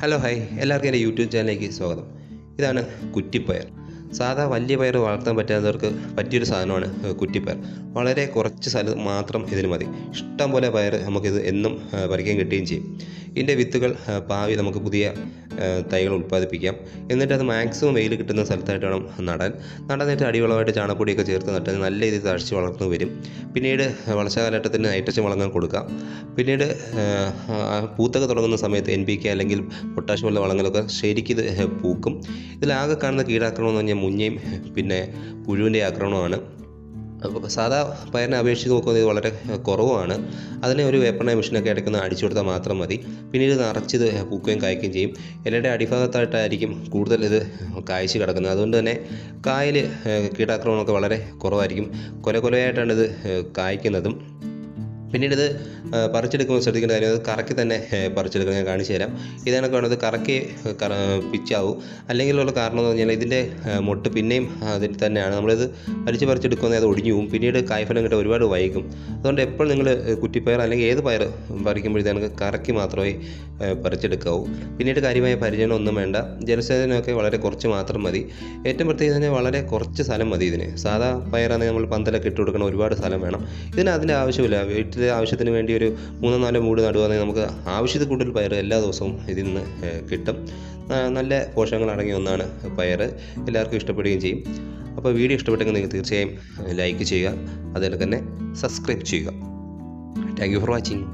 Hello hi എല്ലാവർക്കും എന്റെ YouTube ചാനലിലേക്ക് സ്വാഗതം. ഇതാണ് കുറ്റിപ്പയർ. സാധാ വലിയ പയർ വളർത്താൻ പറ്റാത്തവർക്ക് പറ്റിയൊരു സാധനമാണ് കുറ്റിപ്പയർ. വളരെ കുറച്ച് സ്ഥലം മാത്രം ഇതിന് മതി. ഇഷ്ടം പോലെ പയർ നമുക്കിത് എന്നും പറിക്കാൻ കിട്ടുകയും ചെയ്യും. ഇതിന്റെ വിത്തുകൾ പാവി നമുക്ക് പുതിയ തൈകൾ ഉൽപ്പാദിപ്പിക്കാം. എന്നിട്ട് അത് മാക്സിമം വെയിൽ കിട്ടുന്ന സ്ഥലത്തായിട്ട് വേണം നടാൻ. നടാനായിട്ട് അടിവളമായിട്ട് ചാണകപ്പൊടിയൊക്കെ ചേർത്ത് നട്ടാൽ നല്ല രീതിയിൽ തഴച്ച് വളർന്നു വരും. പിന്നീട് വളർച്ചാകാലഘട്ടത്തിന് നൈട്രജൻ വളങ്ങൾ കൊടുക്കാം. പിന്നീട് പൂത്തൊക്കെ തുടങ്ങുന്ന സമയത്ത് എൻ പി കെ അല്ലെങ്കിൽ പൊട്ടാഷ്യം പോലുള്ള വളങ്ങളൊക്കെ ശരിക്കിത് പൂക്കും. ഇതിലാകെ കാണുന്ന കീടാക്രമണം എന്ന് പറഞ്ഞാൽ മുഞ്ഞയും പിന്നെ പുഴുവിന്റെ ആക്രമണമാണ്. സാധാ പയറിനെ അപേക്ഷിച്ച് നോക്കുന്നത് വളരെ കുറവാണ്. അതിനെ ഒരു വേപ്പണ മെഷീനൊക്കെ ഇടയ്ക്കുന്ന അടിച്ചു കൊടുത്താൽ മാത്രം മതി. പിന്നീട് നിറച്ചത് പൂക്കുകയും കായ്ക്കുകയും ചെയ്യും. ഇലയുടെ അടിഭാഗത്തായിട്ടായിരിക്കും കൂടുതൽ ഇത് കായ്ച്ച് കിടക്കുന്നത്. അതുകൊണ്ട് തന്നെ കായൽ കീടാക്രമണമൊക്കെ വളരെ കുറവായിരിക്കും. കൊല കൊലയായിട്ടാണ് ഇത് കായ്ക്കുന്നതും. പിന്നീട് ഇത് പറിച്ചെടുക്കുമ്പോൾ ശ്രദ്ധിക്കേണ്ട കാര്യം അത് കറക്കി തന്നെ പറിച്ചെടുക്കണം. ഞാൻ കാണിച്ചു തരാം. ഇതാണ് കാണുന്നത് കറക്കി കറ പിച്ചാവും. അല്ലെങ്കിലുള്ള കാരണം എന്ന് പറഞ്ഞാൽ ഇതിന്റെ മുട്ട് പിന്നെയും അതിൽ തന്നെയാണ്. നമ്മളിത് വലിച്ച് പറിച്ചെടുക്കുന്നത് അത് ഒടിഞ്ഞു പോകും. പിന്നീട് കായ്ഫലം കിട്ടാൻ ഒരുപാട് വൈകും. അതുകൊണ്ട് എപ്പോൾ നിങ്ങൾ കുറ്റിപ്പയർ അല്ലെങ്കിൽ ഏത് പയർ പറിക്കുമ്പോഴത്തേക്ക് കറക്കി മാത്രമേ പറിച്ചെടുക്കാവൂ. പിന്നീട് കാര്യമായ പരിചയം ഒന്നും വേണ്ട. ജലസേചനമൊക്കെ വളരെ കുറച്ച് മാത്രം മതി. ഏറ്റവും പ്രത്യേകം തന്നെ വളരെ കുറച്ച് സ്ഥലം മതി ഇതിന്. സാധാ പയറാണെങ്കിൽ നമ്മൾ പന്തലൊക്കെ ഇട്ട് കൊടുക്കണം ഒരുപാട് സ്ഥലം വേണം. ഇതിന് അതിന്റെ ആവശ്യമില്ല. വീട്ടിലെ ആവശ്യത്തിന് വേണ്ടി ഒരു മൂന്നോ നാലോ മൂട് നടുവാണെങ്കിൽ നമുക്ക് ആവശ്യത്തിൽ കൂടുതൽ പയർ എല്ലാ ദിവസവും ഇതിൽ നിന്ന് കിട്ടും. നല്ല പോഷകങ്ങൾ അടങ്ങിയ ഒന്നാണ് പയർ എല്ലാവർക്കും ഇഷ്ടപ്പെടുകയും ചെയ്യും. അപ്പോൾ വീഡിയോ ഇഷ്ടപ്പെട്ടെങ്കിൽ നിങ്ങൾ തീർച്ചയായും ലൈക്ക് ചെയ്യുക അതുപോലെ തന്നെ സബ്സ്ക്രൈബ് ചെയ്യുക. Thank you for watching